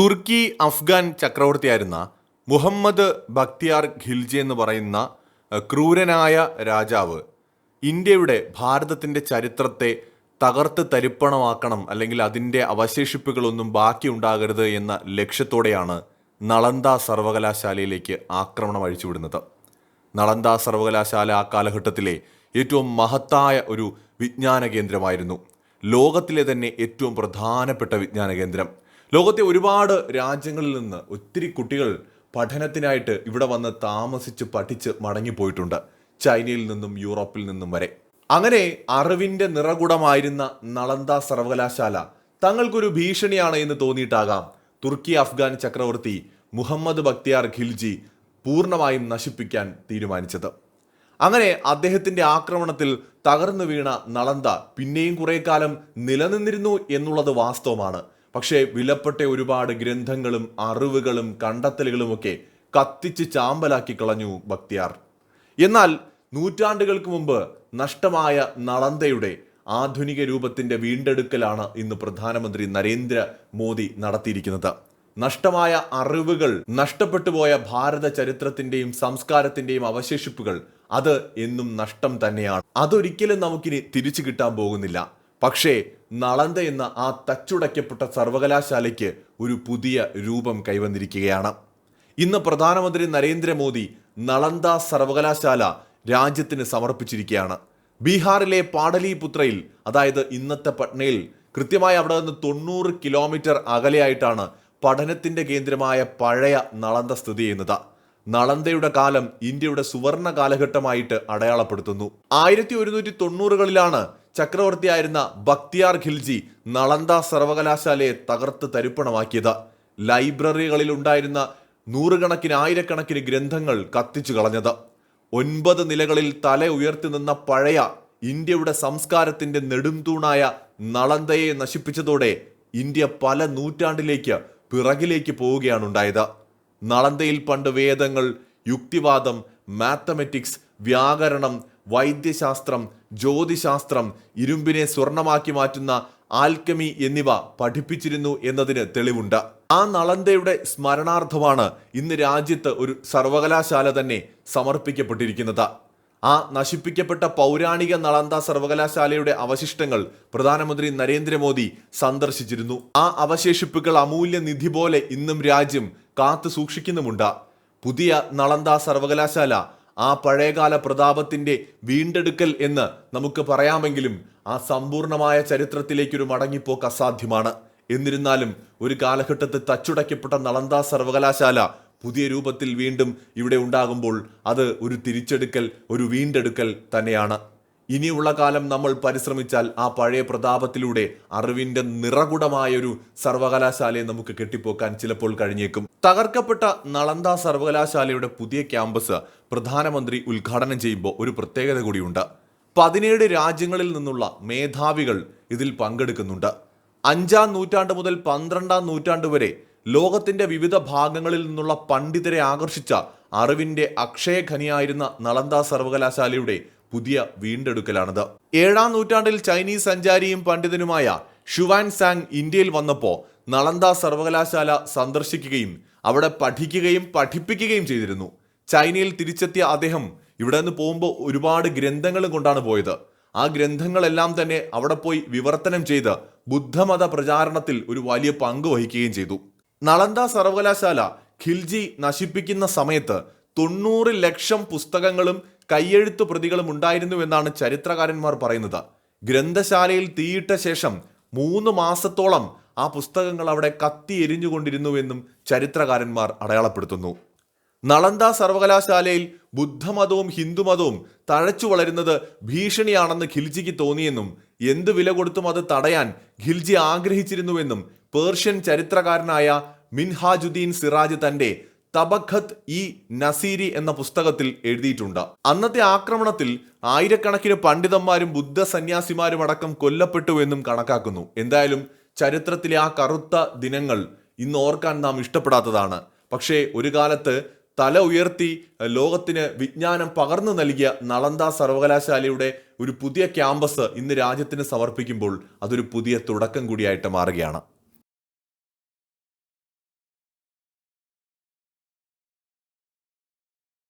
തുർക്കി അഫ്ഗാൻ ചക്രവർത്തിയായിരുന്ന മുഹമ്മദ് ബക്തിയാർ ഖിൽജി എന്ന് പറയുന്ന ക്രൂരനായ രാജാവ് ഇന്ത്യയുടെ ഭാരതത്തിന്റെ ചരിത്രത്തെ തകർത്ത് തരിപ്പണമാക്കണം അല്ലെങ്കിൽ അതിന്റെ അവശേഷിപ്പുകളൊന്നും ബാക്കി ഉണ്ടാകരുത് എന്ന ലക്ഷ്യത്തോടെയാണ് നളന്ദ സർവകലാശാലയിലേക്ക് ആക്രമണം അഴിച്ചുവിടുന്നത്. നളന്ദ സർവകലാശാല ആ കാലഘട്ടത്തിലെ ഏറ്റവും മഹത്തായ ഒരു വിജ്ഞാന കേന്ദ്രമായിരുന്നു. ലോകത്തിലെ തന്നെ ഏറ്റവും പ്രധാനപ്പെട്ട വിജ്ഞാന കേന്ദ്രം. ലോകത്തെ ഒരുപാട് രാജ്യങ്ങളിൽ നിന്ന് ഒത്തിരി കുട്ടികൾ പഠനത്തിനായിട്ട് ഇവിടെ വന്ന് താമസിച്ച് പഠിച്ച് മടങ്ങിപ്പോയിട്ടുണ്ട് ചൈനയിൽ നിന്നും യൂറോപ്പിൽ നിന്നും വരെ. അങ്ങനെ അറിവിന്റെ നിറകുടമായിരുന്ന നളന്ദ സർവകലാശാല തങ്ങൾക്കൊരു ഭീഷണിയാണ് എന്ന് തോന്നിയിട്ടാകാം തുർക്കി അഫ്ഗാൻ ചക്രവർത്തി മുഹമ്മദ് ബക്തിയാർ ഖിൽജി പൂർണമായും നശിപ്പിക്കാൻ തീരുമാനിച്ചത്. അങ്ങനെ അദ്ദേഹത്തിന്റെ ആക്രമണത്തിൽ തകർന്നു വീണ നളന്ത പിന്നെയും കുറേ കാലം നിലനിന്നിരുന്നു എന്നുള്ളത് വാസ്തവമാണ്. പക്ഷേ വിലപ്പെട്ട ഒരുപാട് ഗ്രന്ഥങ്ങളും അറിവുകളും കണ്ടെത്തലുകളുമൊക്കെ കത്തിച്ച് ചാമ്പലാക്കി കളഞ്ഞു ഭക്തിയാർ. എന്നാൽ നൂറ്റാണ്ടുകൾക്ക് മുമ്പ് നഷ്ടമായ നളന്തയുടെ ആധുനിക രൂപത്തിന്റെ വീണ്ടെടുക്കലാണ് ഇന്ന് പ്രധാനമന്ത്രി നരേന്ദ്ര മോദി നടത്തിയിരിക്കുന്നത്. നഷ്ടമായ അറിവുകൾ നഷ്ടപ്പെട്ടുപോയ ഭാരത ചരിത്രത്തിന്റെയും സംസ്കാരത്തിന്റെയും അവശേഷിപ്പുകൾ അത് എന്നും നഷ്ടം തന്നെയാണ്. അതൊരിക്കലും നമുക്കിനി തിരിച്ചു കിട്ടാൻ പോകുന്നില്ല. പക്ഷേ നളന്ത എന്ന ആ തച്ചുടയ്ക്കപ്പെട്ട സർവകലാശാലയ്ക്ക് ഒരു പുതിയ രൂപം കൈവന്നിരിക്കുകയാണ്. ഇന്ന് പ്രധാനമന്ത്രി നരേന്ദ്രമോദി നളന്ത സർവകലാശാല രാജ്യത്തിന് സമർപ്പിച്ചിരിക്കുകയാണ്. ബീഹാറിലെ പാടലിപുത്രയിൽ അതായത് ഇന്നത്തെ പട്നയിൽ കൃത്യമായി അവിടെ നിന്ന് തൊണ്ണൂറ് കിലോമീറ്റർ അകലെയായിട്ടാണ് പഠനത്തിന്റെ കേന്ദ്രമായ പഴയ നളന്ദ സ്ഥിതി ചെയ്യുന്നത്. നളന്തയുടെ കാലം ഇന്ത്യയുടെ സുവർണ കാലഘട്ടമായിട്ട് അടയാളപ്പെടുത്തുന്നു. ആയിരത്തി ഒരുന്നൂറ്റി തൊണ്ണൂറുകളിലാണ് ചക്രവർത്തിയായിരുന്ന ബക്തിയാർ ഖിൽജി നളന്ദ സർവകലാശാലയെ തകർത്ത് തരിപ്പണമാക്കിയത്. ലൈബ്രറികളിൽ ഉണ്ടായിരുന്ന നൂറുകണക്കിന് ആയിരക്കണക്കിന് ഗ്രന്ഥങ്ങൾ കത്തിച്ചു കളഞ്ഞത്. ഒൻപത് നിലകളിൽ തല ഉയർത്തി നിന്ന പഴയ ഇന്ത്യയുടെ സംസ്കാരത്തിന്റെ നെടുംതൂണായ നളന്തയെ നശിപ്പിച്ചതോടെ ഇന്ത്യ പല നൂറ്റാണ്ടിലേക്ക് പിറകിലേക്ക് പോവുകയാണ് ഉണ്ടായത് നളന്തയിൽ പണ്ട് വേദങ്ങൾ യുക്തിവാദം മാത്തമെറ്റിക്സ് വ്യാകരണം വൈദ്യശാസ്ത്രം ജ്യോതിശാസ്ത്രം ഇരുമ്പിനെ സ്വർണമാക്കി മാറ്റുന്ന ആൽക്കമി എന്നിവ പഠിപ്പിച്ചിരുന്നു എന്നതിന് തെളിവുണ്ട്. ആ നളന്തയുടെ സ്മരണാർത്ഥമാണ് ഇന്ന് രാജ്യത്ത് ഒരു സർവകലാശാല തന്നെ സമർപ്പിക്കപ്പെട്ടിരിക്കുന്നത്. ആ നശിപ്പിക്കപ്പെട്ട പൗരാണിക നളന്ത സർവകലാശാലയുടെ അവശിഷ്ടങ്ങൾ പ്രധാനമന്ത്രി നരേന്ദ്രമോദി സന്ദർശിച്ചിരുന്നു. ആ അവശേഷിപ്പുകൾ അമൂല്യ നിധി പോലെ ഇന്നും രാജ്യം കാത്തു സൂക്ഷിക്കുന്നുമുണ്ട്. പുതിയ നളന്ത സർവകലാശാല ആ പഴയകാല പ്രതാപത്തിന്റെ വീണ്ടെടുക്കൽ എന്ന് നമുക്ക് പറയാമെങ്കിലും ആ സമ്പൂർണമായ ചരിത്രത്തിലേക്കൊരു മടങ്ങിപ്പോക്ക് അസാധ്യമാണ്. എന്നിരുന്നാലും ഒരു കാലഘട്ടത്തിൽ തച്ചുടയ്ക്കപ്പെട്ട നളന്ദ സർവകലാശാല പുതിയ രൂപത്തിൽ വീണ്ടും ഇവിടെ ഉണ്ടാകുമ്പോൾ അത് ഒരു തിരിച്ചെടുക്കൽ ഒരു വീണ്ടെടുക്കൽ തന്നെയാണ്. ഇനിയുള്ള കാലം നമ്മൾ പരിശ്രമിച്ചാൽ ആ പഴയ പ്രതാപത്തിലൂടെ അറിവിന്റെ നിറകുടമായൊരു സർവകലാശാലയെ നമുക്ക് കെട്ടിപ്പോക്കാൻ ചിലപ്പോൾ കഴിഞ്ഞേക്കും. തകർക്കപ്പെട്ട നളന്ദ സർവകലാശാലയുടെ പുതിയ ക്യാമ്പസ് പ്രധാനമന്ത്രി ഉദ്ഘാടനം ചെയ്യുമ്പോൾ ഒരു പ്രത്യേകത കൂടിയുണ്ട്. പതിനേഴ് രാജ്യങ്ങളിൽ നിന്നുള്ള മേധാവികൾ ഇതിൽ പങ്കെടുക്കുന്നുണ്ട്. അഞ്ചാം നൂറ്റാണ്ട് മുതൽ പന്ത്രണ്ടാം നൂറ്റാണ്ട് വരെ ലോകത്തിന്റെ വിവിധ ഭാഗങ്ങളിൽ നിന്നുള്ള പണ്ഡിതരെ ആകർഷിച്ച അറിവിന്റെ അക്ഷയഖനിയായിരുന്ന നളന്ദ സർവകലാശാലയുടെ പുതിയ വീണ്ടെടുക്കലാണിത്. ഏഴാം നൂറ്റാണ്ടിൽ ചൈനീസ് സഞ്ചാരിയും പണ്ഡിതനുമായ ഷുവാൻ സാങ് ഇന്ത്യയിൽ വന്നപ്പോൾ നളന്ദ സർവകലാശാല സന്ദർശിക്കുകയും അവിടെ പഠിക്കുകയും പഠിപ്പിക്കുകയും ചെയ്തിരുന്നു. ചൈനയിൽ തിരിച്ചെത്തിയ അദ്ദേഹം ഇവിടെ നിന്ന് പോകുമ്പോൾ ഒരുപാട് ഗ്രന്ഥങ്ങളും കൊണ്ടാണ് പോയത്. ആ ഗ്രന്ഥങ്ങളെല്ലാം തന്നെ അവിടെ പോയി വിവർത്തനം ചെയ്ത് ബുദ്ധമത പ്രചാരണത്തിൽ ഒരു വലിയ പങ്ക് വഹിക്കുകയും ചെയ്തു. നളന്ദ സർവകലാശാല ഖിൽജി നശിപ്പിക്കുന്ന സമയത്ത് തൊണ്ണൂറ് ലക്ഷം പുസ്തകങ്ങളും കയ്യെഴുത്തു പ്രതികളും ഉണ്ടായിരുന്നു എന്നാണ് ചരിത്രകാരന്മാർ പറയുന്നത്. ഗ്രന്ഥശാലയിൽ തീയിട്ട ശേഷം മൂന്ന് മാസത്തോളം ആ പുസ്തകങ്ങൾ അവിടെ കത്തി എരിഞ്ഞുകൊണ്ടിരുന്നുവെന്നും ചരിത്രകാരന്മാർ അടയാളപ്പെടുത്തുന്നു. നളന്ദ സർവകലാശാലയിൽ ബുദ്ധമതവും ഹിന്ദുമതവും തഴച്ചു വളരുന്നത് ഭീഷണിയാണെന്ന് ഖിൽജിക്ക് തോന്നിയെന്നും എന്ത് വില കൊടുത്തും അത് തടയാൻ ഖിൽജി ആഗ്രഹിച്ചിരുന്നുവെന്നും പേർഷ്യൻ ചരിത്രകാരനായ മിൻഹാജുദ്ദീൻ സിറാജ് തന്റെ തബഖത്ത് ഇ നസീരി എന്ന പുസ്തകത്തിൽ എഴുതിയിട്ടുണ്ട്. അന്നത്തെ ആക്രമണത്തിൽ ആയിരക്കണക്കിന് പണ്ഡിതന്മാരും ബുദ്ധ സന്യാസിമാരും അടക്കം കൊല്ലപ്പെട്ടു എന്നും കണക്കാക്കുന്നു. എന്തായാലും ചരിത്രത്തിലെ ആ കറുത്ത ദിനങ്ങൾ ഇന്ന് ഓർക്കാൻ നാം ഇഷ്ടപ്പെടാത്തതാണ്. പക്ഷേ ഒരു കാലത്ത് തല ഉയർത്തി ലോകത്തിന് വിജ്ഞാനം പകർന്നു നൽകിയ നളന്ദ സർവകലാശാലയുടെ ഒരു പുതിയ ക്യാമ്പസ് ഇന്ന് രാജ്യത്തിന് സമർപ്പിക്കുമ്പോൾ അതൊരു പുതിയ തുടക്കം കൂടിയായിട്ട് മാറുകയാണ്.